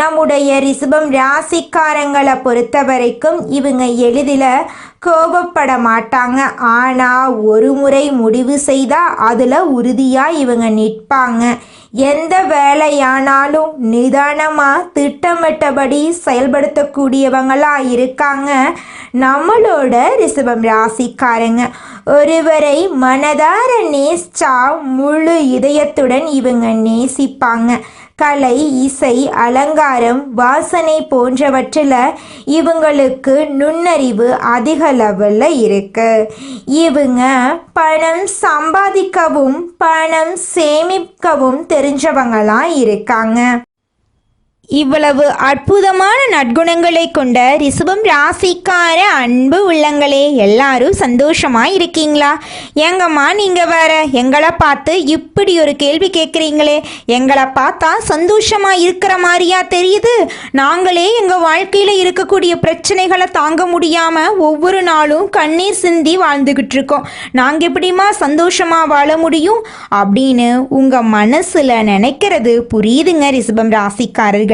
நம்முடைய ரிசபம் ராசிக்காரங்களை பொறுத்த வரைக்கும் இவங்க எளிதில் கோபப்பட மாட்டாங்க. ஆனால் ஒரு முறை முடிவு செய்தால் அதில் உறுதியாக இவங்க நிற்பாங்க. எந்த வேலையானாலும் நிதானமாக திட்டமிட்டபடி செயல்படுத்தக்கூடியவங்களாக இருக்காங்க நம்மளோட ரிசபம் ராசிக்காரங்க. ஒருவரை மனதார நேசிச்சா முழு இதயத்துடன் இவங்க நேசிப்பாங்க. கலை இசை அலங்காரம் வாசனை போன்றவற்றில் இவங்களுக்கு நுண்ணறிவு அதிக லெவலில் இருக்கு. இவங்க பணம் சம்பாதிக்கவும் பணம் சேமிக்கவும் தெரிஞ்சவங்களாம் இருக்காங்க. இவ்வளவு அற்புதமான நற்குணங்களை கொண்ட ரிசபம் ராசிக்கார அன்பு உள்ளங்களே எல்லாரும் சந்தோஷமா இருக்கீங்களா எங்கம்மா நீங்க வேற எங்களை பார்த்து இப்படி ஒரு கேள்வி கேட்குறீங்களே. எங்களை பார்த்தா சந்தோஷமா இருக்கிற மாதிரியா தெரியுது? நாங்களே எங்க வாழ்க்கையில இருக்கக்கூடிய பிரச்சனைகளை தாங்க முடியாம ஒவ்வொரு நாளும் கண்ணீர் சிந்தி வாழ்ந்துகிட்டு இருக்கோம் நாங்க எப்படிமா சந்தோஷமா வாழ முடியும்? அப்படின்னு உங்க மனசுல நினைக்கிறது புரியுதுங்க ரிசபம் ராசிக்காரர்கள்.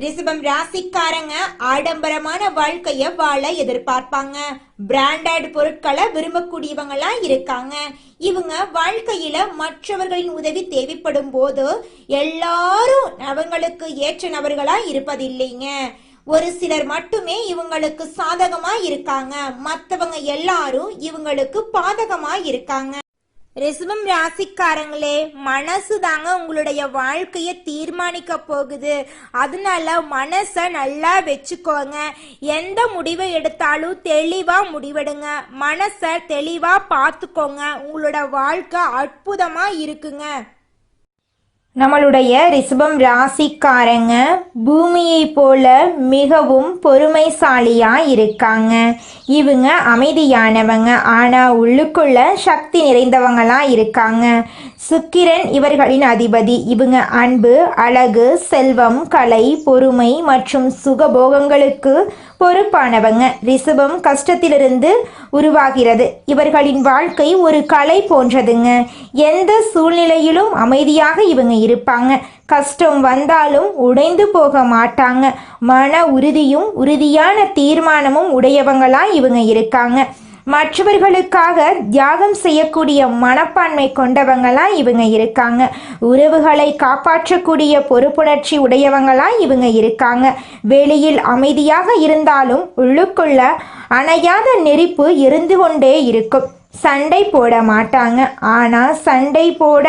ரிஷபம் ராசிக்காரங்க ஆடம்பரமான வாழ்க்கைய வாழ எதிர்பார்ப்பாங்க. பிராண்டட் பொருட்களை விரும்பக்கூடியவங்களா இருக்காங்க. இவங்க வாழ்க்கையில மற்றவர்களின் உதவி தேவைப்படும் போது எல்லாரும் அவங்களுக்கு ஏற்ற நபர்களா இருப்பதில்லைங்க. ஒரு சிலர் மட்டுமே இவங்களுக்கு சாதகமா இருக்காங்க. மத்தவங்க எல்லாரும் இவங்களுக்கு பாதகமா இருக்காங்க. ரிசவம் ராசிக்காரங்களே மனசு தாங்க உங்களுடைய வாழ்க்கையை தீர்மானிக்க போகுது. அதனால மனசை நல்லா வச்சுக்கோங்க. எந்த முடிவை எடுத்தாலும் தெளிவா முடிவெடுங்க. மனசை தெளிவா பார்த்துக்கோங்க உங்களோட வாழ்க்கை அற்புதமா இருக்குங்க. நம்மளுடைய ரிஷபம் ராசிக்காரங்க பூமியை போல மிகவும் பொறுமைசாலியா இருக்காங்க. இவங்க அமைதியானவங்க. ஆனா உள்ளுக்குள்ள சக்தி நிறைந்தவங்களா இருக்காங்க. சுக்கிரன் இவர்களின் அதிபதி. இவங்க அன்பு அழகு செல்வம் கலை பொறுமை மற்றும் சுகபோகங்களுக்கு பொறுப்பானவங்க. ரிஷபம் கஷ்டத்திலிருந்து உருவாகிறது. இவர்களின் வாழ்க்கை ஒரு கலை போன்றதுங்க. எந்த சூழ்நிலையிலும் அமைதியாக இவங்க இருப்பாங்க. கஷ்டம் வந்தாலும் உடைந்து போக மாட்டாங்க. மன உறுதியும் உறுதியான தீர்மானமும் உடையவங்களா இவங்க இருக்காங்க. மற்றவர்களுக்காக தியாகம் செய்யக்கூடிய மனப்பான்மை கொண்டவங்களா இவங்க இருக்காங்க. உறவுகளை காப்பாற்றக்கூடிய பொறுப்புணர்ச்சி உடையவங்களாம் இவங்க இருக்காங்க. வெளியில் அமைதியாக இருந்தாலும் உள்ளுக்குள்ள அணையாத நெருப்பு இருந்து கொண்டே இருக்கும். சண்டை போட மாட்டாங்க. ஆனால் சண்டை போட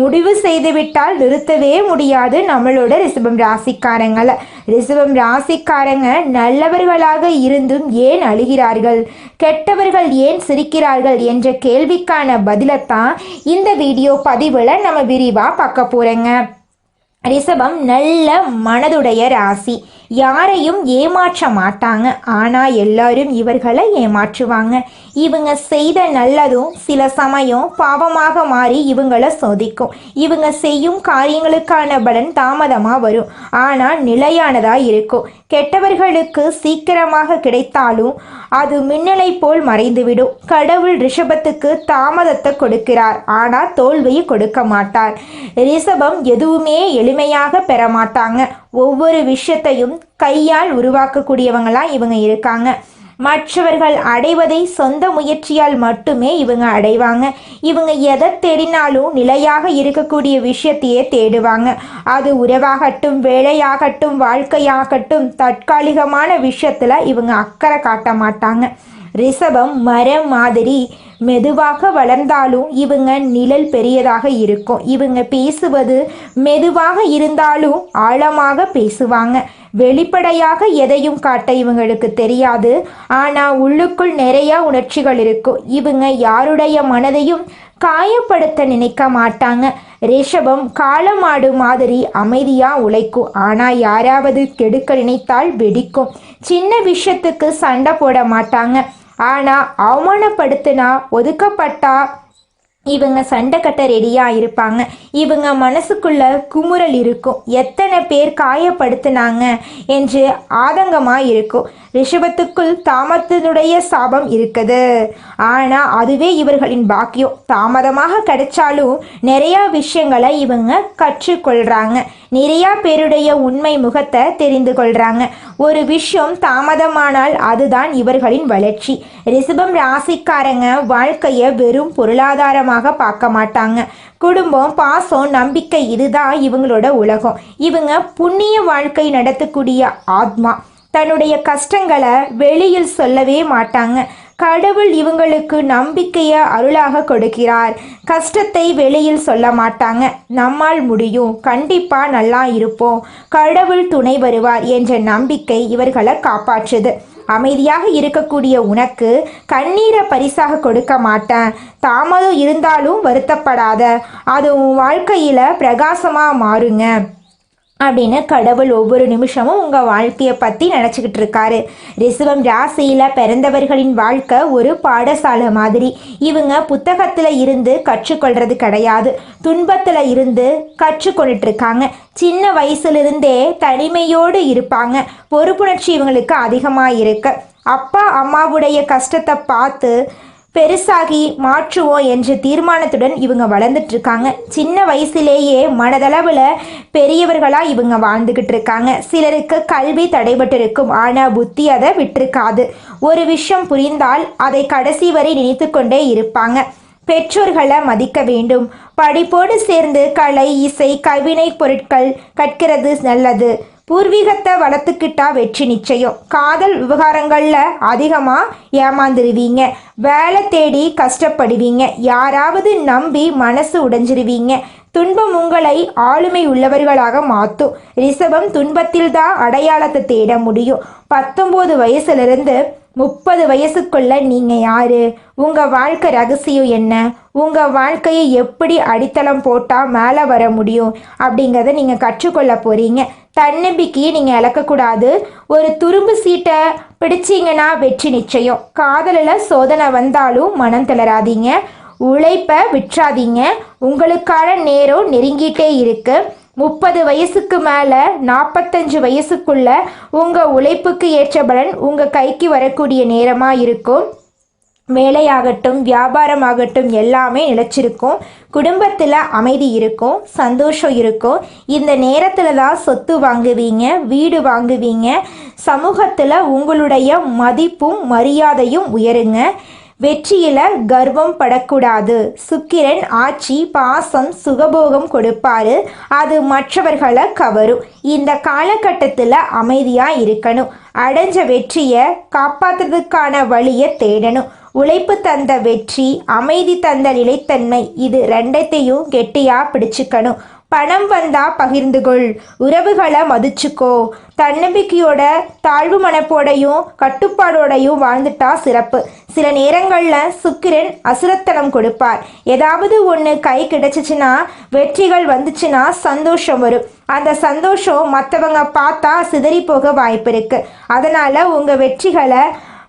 முடிவு செய்துவிட்டால் நிறுத்தவே முடியாது நம்மளோட ரிஷபம் ராசிக்காரங்களை. ரிஷபம் ராசிக்காரங்க நல்லவர்களாக இருந்தும் ஏன் அழுகிறார்கள்? கெட்டவர்கள் ஏன் சிரிக்கிறார்கள் என்ற கேள்விக்கான பதிலைத்தான் இந்த வீடியோ பதிவில் நம்ம விரிவாக பார்க்க போகிறேங்க ரிஷபம் நல்ல மனதுடைய ராசி. யாரையும் ஏமாற்ற மாட்டாங்க. ஆனால் எல்லாரும் இவர்களை ஏமாற்றுவாங்க. இவங்க செய்த நல்லதும் சில சமயம் பாவமாக மாறி இவங்களை சோதிக்கும். இவங்க செய்யும் காரியங்களுக்கான பலன் தாமதமாக வரும். ஆனால் நிலையானதாக இருக்கும். கெட்டவர்களுக்கு சீக்கிரமாக கிடைத்தாலும் அது மின்னலை போல் மறைந்துவிடும். கடவுள் ரிஷபத்துக்கு தாமதத்தை கொடுக்கிறார். ஆனால் தோல்வியை கொடுக்க மாட்டார். ரிஷபம் எதுவுமே எளிமையாக பெற மாட்டாங்க. ஒவ்வொரு விஷயத்தையும் கையால் உருவாக்கக்கூடியவங்களா இவங்க இருக்காங்க. மற்றவர்கள் அடைவதை சொந்த முயற்சியால் மட்டுமே இவங்க அடைவாங்க. இவங்க எதை தேடினாலும் நிலையாக இருக்கக்கூடிய விஷயத்தையே தேடுவாங்க. அது உறவாகட்டும் வேலையாகட்டும் வாழ்க்கையாகட்டும் தற்காலிகமான விஷயத்தில் இவங்க அக்கறை காட்ட மாட்டாங்க. ரிஷபம் மரம் மாதிரி மெதுவாக வளர்ந்தாலும் இவங்க நிழல் பெரியதாக இருக்கும். இவங்க பேசுவது மெதுவாக இருந்தாலும் ஆழமாக பேசுவாங்க. வெளிப்படையாக எதையும் காட்ட இவங்களுக்கு தெரியாது. ஆனால் உள்ளுக்குள் நிறைய உணர்ச்சிகள் இருக்கும். இவங்க யாருடைய மனதையும் காயப்படுத்த நினைக்க மாட்டாங்க. ரிஷபம் காலமாடு மாதிரி அமைதியா உழைக்கும். ஆனா யாராவது கெடுக்க நினைத்தால் வெடிக்கும். சின்ன விஷயத்துக்கு சண்டை போட மாட்டாங்க. ஆனா அவமானப்படுத்தினா ஒதுக்கப்பட்டா இவங்க சண்டை கட்ட ரெடியாக இருப்பாங்க. இவங்க மனசுக்குள்ள குமுறல் இருக்கும். எத்தனை பேர் காயப்படுத்தினாங்க என்று ஆதங்கமாக இருக்கும். ரிஷபத்துக்குள் தாமத்தினுடைய சாபம் இருக்குது. ஆனால் அதுவே இவர்களின் பாக்கியம். தாமதமாக கிடைச்சாலும் நிறையா விஷயங்களை இவங்க கற்றுக்கொள்கிறாங்க நிறையா பேருடைய உண்மை முகத்தை தெரிந்து கொள்கிறாங்க ஒரு விஷயம் தாமதமானால் அதுதான் இவர்களின் வளர்ச்சி. ரிஷபம் ராசிக்காரங்க வாழ்க்கையை வெறும் பொருளாதாரமாக பார்க்க மாட்டாங்க. குடும்பம் பாசம் நம்பிக்கை இதுதான் இவங்களோட உலகம். இவங்க புண்ணிய வாழ்க்கை நடத்தக்கூடிய ஆத்மா. தன்னுடைய கஷ்டங்களை வெளியில் சொல்லவே மாட்டாங்க. கடவுள் இவங்களுக்கு நம்பிக்கையை அருளாக கொடுக்கிறார். கஷ்டத்தை வெளியில் சொல்ல மாட்டாங்க. நம்மால் முடியும். கண்டிப்பாக நல்லா இருப்போம். கடவுள் துணை வருவார் என்ற நம்பிக்கை இவர்களை காப்பாற்றுது. அமைதியாக இருக்கக்கூடிய உனக்கு கண்ணீரை பரிசாக கொடுக்க மாட்டேன். தாமதம் இருந்தாலும் வருத்தப்படாத. அது உன் வாழ்க்கையில் பிரகாசமாக மாறுங்க. அப்படின்னு கடவுள் ஒவ்வொரு நிமிஷமும் உங்கள் வாழ்க்கையை பற்றி நினச்சிக்கிட்டு இருக்காரு. ரிசவம் ராசியில் பிறந்தவர்களின் வாழ்க்கை ஒரு பாடசாலை மாதிரி. இவங்க புத்தகத்தில் இருந்து கற்றுக்கொள்றது கிடையாது. துன்பத்தில் இருந்து கற்றுக்கொண்டுட்டு இருக்காங்க. சின்ன வயசுலேருந்தே தனிமையோடு இருப்பாங்க. பொறுப்புணர்ச்சி இவங்களுக்கு அதிகமாக இருக்கு. அப்பா அம்மாவுடைய கஷ்டத்தை பார்த்து பெருசாகி மாற்றுவோம் என்ற தீர்மானத்துடன் இவங்க வளர்ந்துட்டு இருக்காங்க சின்ன வயசுலேயே மனதளவில் பெரியவர்களாக இவங்க வாழ்ந்துக்கிட்டு இருக்காங்க சிலருக்கு கல்வி தடைபட்டு இருக்கும் ஆனால் புத்தி அதை விட்டுருக்காது ஒரு விஷயம் புரிந்தால் அதை கடைசி வரை நினைத்து கொண்டே இருப்பாங்க. பெற்றோர்களை மதிக்க வேண்டும். படிப்போடு சேர்ந்து கலை இசை கைவினை பொருட்கள் கற்கிறது நல்லது. பூர்வீகத்தை வளர்த்துக்கிட்டா வெற்றி நிச்சயம். காதல் விவகாரங்களில் அதிகமாக ஏமாந்துருவீங்க. வேலை தேடி கஷ்டப்படுவீங்க. யாராவது நம்பி மனசு உடைஞ்சிருவீங்க. துன்பம் உங்களை ஆளுமை உள்ளவர்களாக மாற்றும் ரிஷபம் துன்பத்தில் தான் அடையாளத்தை தேட முடியும். பத்தொம்போது வயசுலேருந்து முப்பது வயசுக்குள்ள நீங்கள் யாரு? உங்கள் வாழ்க்கை ரகசியம் என்ன? உங்கள் வாழ்க்கையை எப்படி அடித்தளம் போட்டால் மேலே வர முடியும்? அப்படிங்கிறத நீங்கள் கற்றுக்கொள்ள போகிறீங்க தன்னம்பிக்கையை நீங்கள் இழக்கக்கூடாது. ஒரு துரும்பு சீட்டை பிடிச்சிங்கன்னா வெற்றி நிச்சயம். காதலில் சோதனை வந்தாலும் மனம் தளராதீங்க. உழைப்பை விற்றாதீங்க. உங்களுக்கான நேரம் நெருங்கிட்டே இருக்கு. முப்பது வயசுக்கு மேலே நாற்பத்தஞ்சு வயசுக்குள்ள உங்கள் உழைப்புக்கு ஏற்ற பலன் உங்கள் கைக்கு வரக்கூடிய நேரமாக இருக்கும். வேலையாகட்டும் வியாபாரமாகட்டும் எல்லாமே நிலச்சிருக்கும். குடும்பத்தில் அமைதி இருக்கும் சந்தோஷம் இருக்கும். இந்த நேரத்தில் தான் சொத்து வாங்குவீங்க வீடு வாங்குவீங்க. சமூகத்தில் உங்களுடைய மதிப்பும் மரியாதையும் உயருங்க. வெற்றியில கர்வம் படக்கூடாது. சுக்கிரன் ஆட்சி பாசம் சுகபோகம் கொடுப்பாரு. அது மற்றவர்களை கவரும். இந்த காலகட்டத்தில் அமைதியாக இருக்கணும். அடைஞ்ச வெற்றியை காப்பாற்றுறதுக்கான வழியை தேடணும். உழைப்பு தந்த வெற்றி அமைதி தந்த நிலைத்தன்மை இது ரெண்டத்தையும் கெட்டியாக பிடிச்சுக்கணும். பணம் வந்தா பகிர்ந்துகொள் உறவுகளை மதிச்சுக்கோ. தன்னம்பிக்கையோட தாழ்வு மனப்போடையும் கட்டுப்பாடோடையும் வாழ்ந்துட்டா சிறப்பு. சில நேரங்களில் சுக்கிரன் அசுரத்தனம் கொடுப்பார். ஏதாவது ஒன்று கை கிடைச்சிச்சுன்னா வெற்றிகள் வந்துச்சுன்னா சந்தோஷம் வரும். அந்த சந்தோஷம் மற்றவங்க பார்த்தா சிதறி போக வாய்ப்பு இருக்கு. அதனால உங்கள் வெற்றிகளை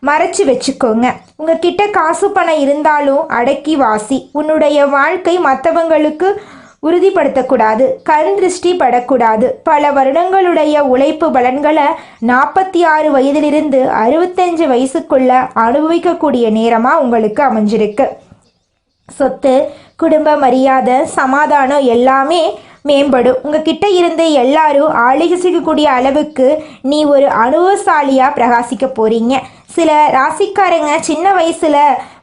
மறைச்சு வச்சுக்கோங்க. உங்ககிட்ட காசு பணம் இருந்தாலும் அடக்கி வாசி. உன்னுடைய வாழ்க்கை மற்றவங்களுக்கு உறுதிப்படுத்தக்கூடாது கண் திருஷ்டி படக்கூடாது. பல வருடங்களுடைய உழைப்பு பலன்களை நாற்பத்தி ஆறு வயதிலிருந்து அறுபத்தஞ்சு வயசுக்குள்ள அனுபவிக்கக்கூடிய நேரமாக உங்களுக்கு அமைஞ்சிருக்கு. சொத்து குடும்ப மரியாதை சமாதானம் எல்லாமே மேம்படும். உங்ககிட்ட இருந்து எல்லாரும் ஆளுகசிக்கக்கூடிய அளவுக்கு நீ ஒரு அனுபவசாலியாக பிரகாசிக்க போறீங்க. சில ராசிக்காரங்க சின்ன வயசுல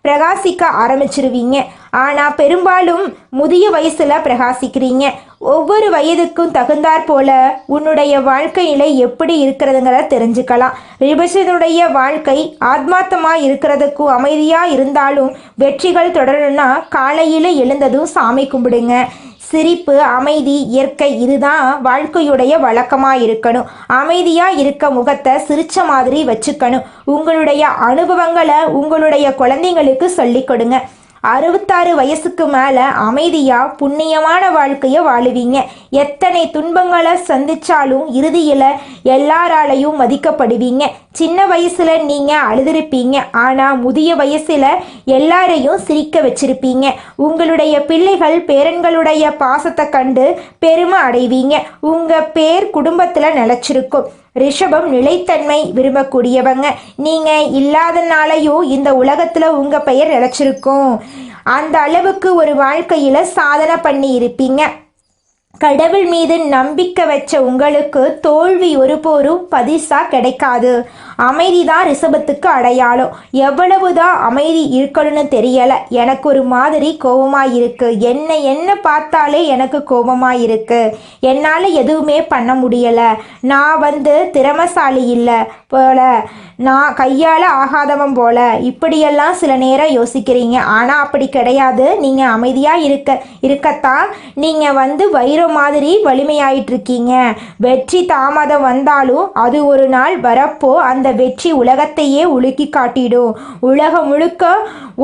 பிரகாசிக்க ஆரம்பிச்சிருவீங்க. ஆனால் பெரும்பாலும் முதிய வயசில் பிரகாசிக்கிறீங்க. ஒவ்வொரு வயதுக்கும் தகுந்தாற் போல உன்னுடைய வாழ்க்கை நிலை எப்படி இருக்கிறதுங்கிறத தெரிஞ்சுக்கலாம். ரிபசனுடைய வாழ்க்கை ஆத்மார்த்தமாக இருக்கிறதுக்கும் அமைதியாக இருந்தாலும் வெற்றிகள் தொடரணும்னா காலையில் எழுந்ததும் சாமி கும்பிடுங்க. சிரிப்பு அமைதி இயற்கை இதுதான் வாழ்க்கையுடைய வழக்கமாக இருக்கணும். அமைதியாக இருக்க முகத்தை சிரிச்ச மாதிரி வச்சுக்கணும். உங்களுடைய அனுபவங்களை உங்களுடைய குழந்தைங்களுக்கு சொல்லிக் கொடுங்க. அறுபத்தாறு வயசுக்கு மேலே அமைதியாக புண்ணியமான வாழ்க்கையை வாழுவீங்க. எத்தனை துன்பங்களை சந்திச்சாலும் இறுதியில் எல்லாராலையும் மதிக்கப்படுவீங்க. சின்ன வயசில் நீங்கள் அழுதுருப்பீங்க. ஆனால் முதிய வயசில் எல்லாரையும் சிரிக்க வச்சிருப்பீங்க. உங்களுடைய பிள்ளைகள் பேரன்களுடைய பாசத்தை கண்டு பெருமை அடைவீங்க. உங்கள் பேர் குடும்பத்தில் நிலைச்சிருக்கும். ரிஷபம் நிலைத்தன்மை விரும்பக்கூடியவங்க. நீங்க இல்லாதனாலையும் இந்த உலகத்துல உங்க பெயர் நிலைச்சிருக்கும். அந்த அளவுக்கு ஒரு வாழ்க்கையில சாதனை பண்ணி இருப்பீங்க கடவுள் மீது நம்பிக்கை வச்ச உங்களுக்கு தோல்வி ஒருபோரும் பதிசா கிடைக்காது. அமைதி தான் ரிஷபத்துக்கு அடையாளம். எவ்வளவுதான் அமைதி இருக்கணும்னு தெரியல. எனக்கு ஒரு மாதிரி கோபமாக இருக்கு என்ன என்ன பார்த்தாலே எனக்கு கோபமாக இருக்கு என்னால் எதுவுமே பண்ண முடியலை. நான் வந்து திறமசாலி இல்லை போல. நான் கையால் ஆகாதவன் போல. இப்படியெல்லாம் சில நேரம் யோசிக்கிறீங்க. ஆனால் அப்படி கிடையாது. நீங்கள் அமைதியாக இருக்க இருக்கத்தான் நீங்கள் வந்து வைரம் மாதிரி வலிமையாயிட்டு இருக்கீங்க வெற்றி தாமதம் வந்தாலும் அது ஒரு நாள் வரப்போ அந்த வெற்றி உலகத்தையே உலுக்கி காட்டிடும். உலகம் முழுக்க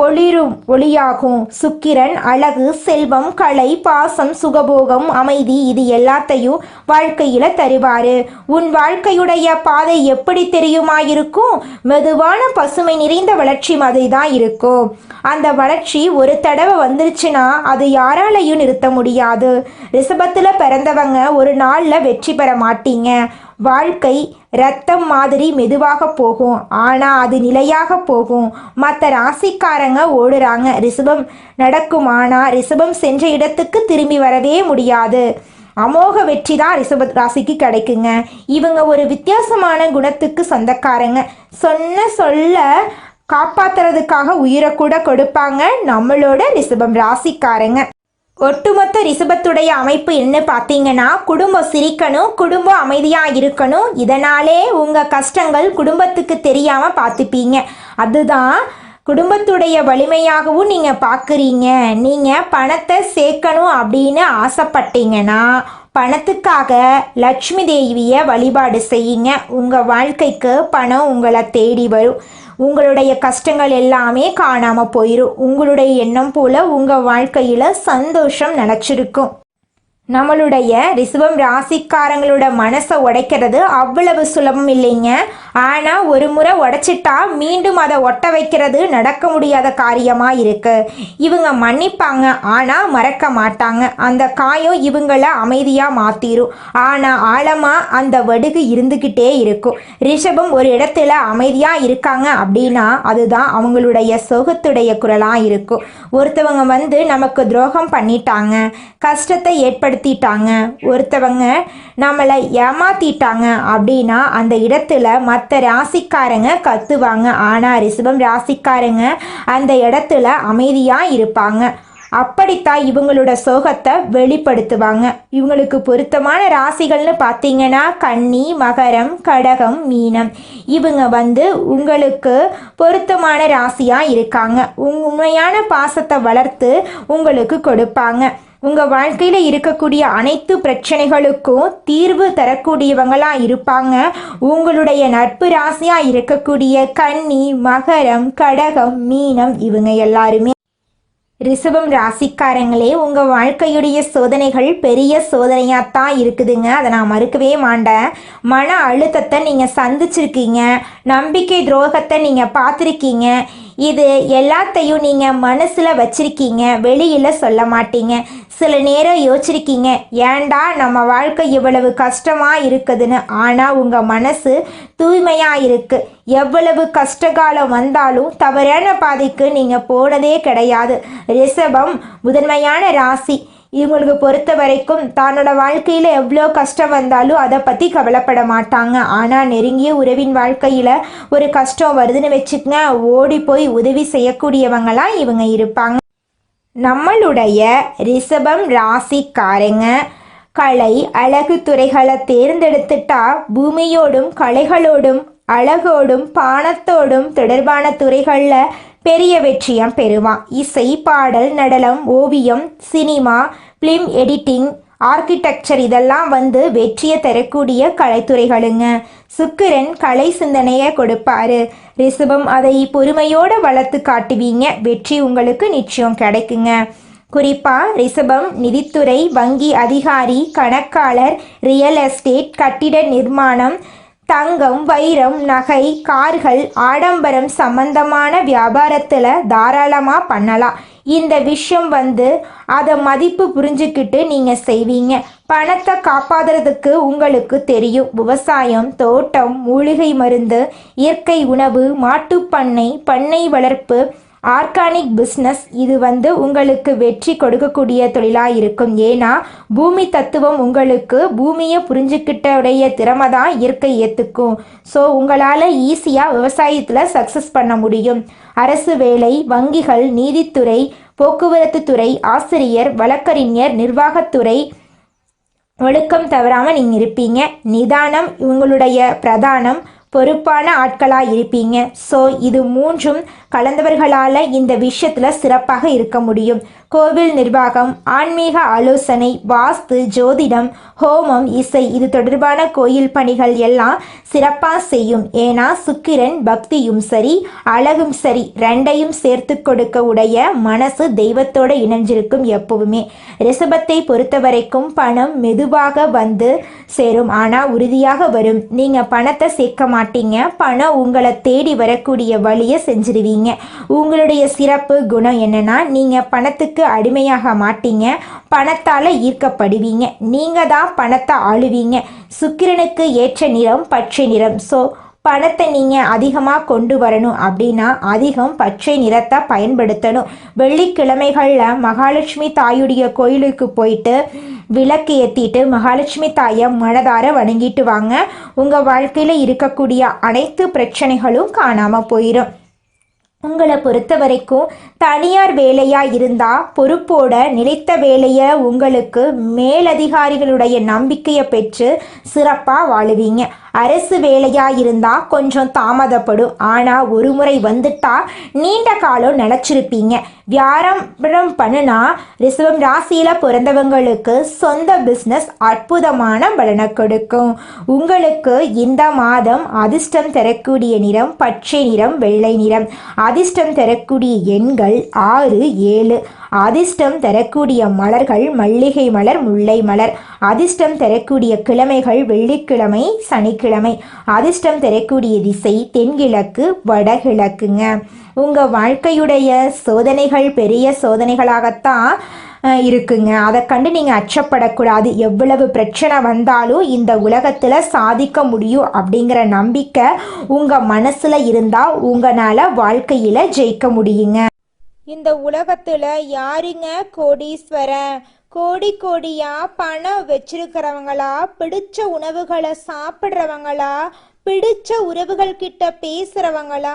ஒளிரும் ஒளியாகும். சுக்கிரன் அழகு செல்வம் கலை பாசம் சுகபோகம் அமைதி இது எல்லாத்தையும் வாழ்க்கையில தருவாரு. உன் வாழ்க்கையுடைய பாதை எப்படி தெரியுமா இருக்கும் மெதுவான பசுமை நிறைந்த வளர்ச்சி மாதிரி தான் இருக்கும். அந்த வளர்ச்சி ஒரு தடவை வந்துருச்சுன்னா அது யாராலையும் நிறுத்த முடியாது. ரிஷபத்தில் பிறந்தவங்க ஒரு நாளில் வெற்றி பெற மாட்டீங்க. வாழ்க்கை ரத்தம் மாதிரி மெதுவாக போகும். ஆனால் அது நிலையாக போகும். மற்ற ராசிக்காரங்க ஓடுறாங்க. ரிசபம் நடக்கும் ஆனால் சென்ற இடத்துக்கு திரும்பி வரவே முடியாது. அமோக வெற்றி தான் ரிஷப ராசிக்கு கிடைக்குங்க. இவங்க ஒரு வித்தியாசமான குணத்துக்கு சொந்தக்காரங்க. சொன்ன சொல்ல காப்பாத்துறதுக்காக உயிரை கூட கொடுப்பாங்க நம்மளோட ரிஷபம் ராசிக்காரங்க. ஒட்டுமொத்த ரிஷபத்துடைய அமைப்பு என்ன பார்த்தீங்கன்னா குடும்பம் சிரிக்கணும் குடும்பம் அமைதியாக இருக்கணும். இதனாலே உங்கள் கஷ்டங்கள் குடும்பத்துக்கு தெரியாமல் பார்த்துப்பீங்க. அதுதான் குடும்பத்துடைய வலிமையாகவும் நீங்கள் பார்க்குறீங்க. நீங்கள் பணத்தை சேர்க்கணும் அப்படின்னு ஆசைப்பட்டீங்கன்னா பணத்துக்காக லட்சுமி தேவியை வழிபாடு செய்யுங்க. உங்கள் வாழ்க்கைக்கு பணம் உங்களை தேடி வரும். உங்களுடைய கஷ்டங்கள் எல்லாமே காணாமல் போயிடும் உங்களுடைய எண்ணம் போல் உங்கள் வாழ்க்கையில் சந்தோஷம் நினச்சிருக்கும். நம்மளுடைய ரிஷபம் ராசிக்காரங்களோட மனசை உடைக்கிறது அவ்வளவு சுலபம் இல்லைங்க. ஆனால் ஒரு முறை உடைச்சிட்டா மீண்டும் அதை ஒட்ட வைக்கிறது நடக்க முடியாத காரியமாக இருக்குது இவங்க மன்னிப்பாங்க ஆனால் மறக்க மாட்டாங்க. அந்த காயம் இவங்கள அமைதியாக மாற்றிடும் ஆனால் ஆழமாக அந்த வடுகு இருந்துக்கிட்டே இருக்கும். ரிஷபம் ஒரு இடத்துல அமைதியாக இருக்காங்க அப்படின்னா அதுதான் அவங்களுடைய சொகத்துடைய குரலாக இருக்கும். ஒருத்தவங்க வந்து நமக்கு துரோகம் பண்ணிட்டாங்க. கஷ்டத்தை பயன்படுத்திட்டாங்க ஒருத்தவங்க நம்மளை ஏமாத்திட்டாங்க அப்படின்னா அந்த இடத்துல மற்ற ராசிக்காரங்க கத்துவாங்க. ஆனால் ரிஷபம் ராசிக்காரங்க அந்த இடத்துல அமைதியாக இருப்பாங்க. அப்படித்தான் இவங்களோட சோகத்தை வெளிப்படுத்துவாங்க. இவங்களுக்கு பொருத்தமான ராசிகள்னு பார்த்தீங்கன்னா கன்னி மகரம் கடகம் மீனம். இவங்க வந்து உங்களுக்கு பொருத்தமான ராசியாக இருக்காங்க. உண்மையான பாசத்தை வளர்த்து உங்களுக்கு கொடுப்பாங்க. உங்கள் வாழ்க்கையில் இருக்கக்கூடிய அனைத்து பிரச்சனைகளுக்கும் தீர்வு தரக்கூடியவங்களாக இருப்பாங்க. உங்களுடைய நட்பு ராசியாக இருக்கக்கூடிய கன்னி மகரம் கடகம் மீனம் இவங்க எல்லாருமே ரிஷபம் ராசிக்காரங்களே உங்கள் வாழ்க்கையுடைய சோதனைகள் பெரிய சோதனையாக தான் இருக்குதுங்க. அதை நான் மறுக்கவே மாட்டேன். மன அழுத்தத்தை நீங்கள் சந்திச்சிருக்கீங்க. நம்பிக்கை துரோகத்தை நீங்கள் பார்த்துருக்கீங்க. இது எல்லாத்தையும் நீங்கள் மனசில் வச்சிருக்கீங்க. வெளியில் சொல்ல மாட்டீங்க. சில நேரம் யோசிச்சிருக்கீங்க. ஏன்டா நம்ம வாழ்க்கை இவ்வளவு கஷ்டமாக இருக்குதுன்னு. ஆனால் உங்கள் மனசு தூய்மையாக இருக்குது எவ்வளவு கஷ்டகாலம் வந்தாலும் தவறான பாதைக்கு நீங்கள் போனதே கிடையாது. ரிஷபம் முதன்மையான ராசி. இவங்களுக்கு பொறுத்த வரைக்கும் தன்னோட வாழ்க்கையில் எவ்வளோ கஷ்டம் வந்தாலும் அதை பற்றி கவலைப்பட மாட்டாங்க. ஆனால் நெருங்கிய உறவின் வாழ்க்கையில் ஒரு கஷ்டம் வருதுன்னு வச்சுக்கங்க ஓடி போய் உதவி செய்யக்கூடியவங்களாம் இவங்க இருப்பாங்க. நம்மளுடைய ரிஷபம் ராசிக்காரங்க. கலை அழகு துறைகளை தேர்ந்தெடுத்துட்டா பூமியோடும் கலைகளோடும் அழகோடும் பானத்தோடும் தொடர்பான துறைகளில் பெரிய வெற்றியம் பெறுவான். இசை பாடல் நடனம் ஓவியம் சினிமா ஃபிலிம் எடிட்டிங் ஆர்கிடெக்சர் இதெல்லாம் வந்து வெற்றியை தரக்கூடிய கலைத்துறைகளுங்க. சுக்கிரன் கலை சிந்தனையை கொடுப்பாரு. ரிஷபம் அதை பொறுமையோடு வளர்த்து காட்டுவீங்க. வெற்றி உங்களுக்கு நிச்சயம் கிடைக்குங்க. குறிப்பா ரிஷபம் நிதித்துறை வங்கி அதிகாரி கணக்காளர் ரியல் எஸ்டேட் கட்டிட நிர்மாணம் தங்கம் வைரம் நகை கார்கள் ஆடம்பரம் சம்பந்தமான வியாபாரத்தில் தாராளமாக பண்ணலாம். இந்த விஷயம் வந்து அதை மதிப்பு புரிஞ்சுக்கிட்டு நீங்கள் செய்வீங்க. பணத்தை காப்பாற்றுறதுக்கு உங்களுக்கு தெரியும். விவசாயம் தோட்டம் மூலிகை மருந்து இயற்கை உணவு மாட்டுப்பண்ணை பண்ணை வளர்ப்பு ஆர்கானிக் பிஸ்னஸ். இது வந்து உங்களுக்கு வெற்றி கொடுக்கக்கூடிய தொழிலாக இருக்கும் ஏன்னா பூமி தத்துவம் உங்களுக்கு பூமியை புரிஞ்சுக்கிட்டவுடைய திறமை தான் இயற்கை ஏற்றுக்கும் ஸோ உங்களால் ஈஸியாக விவசாயத்தில் சக்ஸஸ் பண்ண முடியும். அரசு வேலை வங்கிகள் நீதித்துறை போக்குவரத்து துறை ஆசிரியர் வழக்கறிஞர் நிர்வாகத்துறை. ஒழுக்கம் தவறாமல் நீங்கள் இருப்பீங்க. நிதானம் உங்களுடைய பிரதானம். பொறுப்பான ஆட்களாக இருப்பீங்க. ஸோ இது மூன்றும் கலந்தவர்களால் இந்த விஷயத்தில் சிறப்பாக இருக்க முடியும். கோவில் நிர்வாகம் ஆன்மீக ஆலோசனை வாஸ்து ஜோதிடம் ஹோமம் இசை இது தொடர்பான கோயில் பணிகள் எல்லாம் சிறப்பாக செய்யும். ஏன்னா சுக்கிரன் பக்தியும் சரி அழகும் சரி ரெண்டையும் சேர்த்து கொடுக்க உடைய மனசு தெய்வத்தோடு இணைஞ்சிருக்கும் எப்பவுமே. ரிஷபத்தை பொறுத்த வரைக்கும் பணம் மெதுவாக வந்து சேரும். ஆனால் உறுதியாக வரும். நீங்கள் பணத்தை சேர்க்க மாட்டீங்க. பணம் உங்களை தேடி வரக்கூடிய வழியை செஞ்சிருவீங்க. உங்களுடைய சிறப்பு குணம் என்னன்னா நீங்கள் பணத்துக்கு அடிமையாக மாட்டீங்க. பணத்தால் ஈர்க்கப்படுவீங்க. நீங்கள் தான் பணத்தை ஆளுவீங்க. சுக்கிரனுக்கு ஏற்ற நிறம் பச்சை நிறம். ஸோ பணத்தை நீங்கள் அதிகமாக கொண்டு வரணும் அப்படின்னா அதிகம் பச்சை நிறத்தை பயன்படுத்தணும். வெள்ளிக்கிழமைகளில் மகாலட்சுமி தாயுடைய கோயிலுக்கு போயிட்டு விளக்கு ஏற்றிட்டு மகாலட்சுமி தாயை மனதார வணங்கிட்டு வாங்க. உங்கள் வாழ்க்கையில் இருக்கக்கூடிய அனைத்து பிரச்சனைகளும் காணாமல் போயிடும் உங்களை பொறுத்த வரைக்கும் தனியார் வேலையாக இருந்தால் பொறுப்போட நிலைத்த வேலையை உங்களுக்கு மேலதிகாரிகளுடைய நம்பிக்கையை பெற்று சிறப்பாக வாழுவீங்க. அரசு வேலையாக இருந்தால் கொஞ்சம் தாமதப்படும். ஆனால் ஒரு முறை வந்துட்டா நீண்ட காலம் நிலச்சிருப்பீங்க. வியாபாரம் பண்ணுனா ரிசவம் ராசியில் பிறந்தவங்களுக்கு சொந்த பிஸ்னஸ் அற்புதமான பலனை கொடுக்கும். உங்களுக்கு இந்த மாதம் அதிர்ஷ்டம் தரக்கூடிய நிறம் பச்சை நிறம் வெள்ளை நிறம். அதிர்ஷ்டம் தரக்கூடிய எண்கள் ஆறு ஏழு. அதிர்ஷ்டம் தரக்கூடிய மலர்கள் மல்லிகை மலர் முல்லை மலர். அதிர்ஷ்டம் தரக்கூடிய கிழமைகள் வெள்ளிக்கிழமை சனிக்கிழமை. அதிர்ஷ்டம் தரக்கூடிய திசை தென்கிழக்கு வடகிழக்குங்க. உங்கள் வாழ்க்கையுடைய சோதனைகள் பெரிய சோதனைகளாகத்தான் இருக்குங்க. அதை கண்டு நீங்கள் அச்சப்படக்கூடாது. எவ்வளவு பிரச்சனை வந்தாலும் இந்த உலகத்தில் சாதிக்க முடியும் அப்படிங்கிற நம்பிக்கை உங்கள் மனசில் இருந்தால் உங்களால் வாழ்க்கையில் ஜெயிக்க முடியுங்க. இந்த உலகத்தில் யாருங்க கோடீஸ்வரன்? கோடி கோடியா பணம் வச்சிருக்கிறவங்களா? பிடிச்ச உணவுகளை சாப்பிட்றவங்களா? பிடிச்ச உறவுகள் கிட்ட பேசுறவங்களா?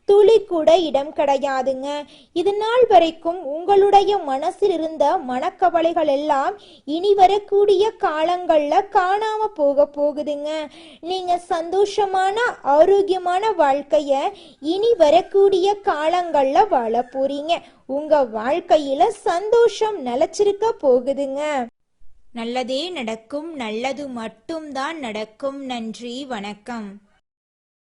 துளி கூட இடம் கிடையாதுங்க. இது நாள் வரைக்கும் உங்களுடைய மனசில் இருந்த மனக்கவலைகள் எல்லாம் இனி வரக்கூடிய காலங்கள்ல காணாம போக போகுதுங்க. நீங்க சந்தோஷமான ஆரோக்கியமான வாழ்க்கைய இனி வரக்கூடிய காலங்கள்ல வாழ போறீங்க. உங்க வாழ்க்கையில சந்தோஷம் நிலைச்சிருக்க போகுதுங்க. நல்லதே நடக்கும் நல்லது மட்டும்தான் நடக்கும். நன்றி வணக்கம்.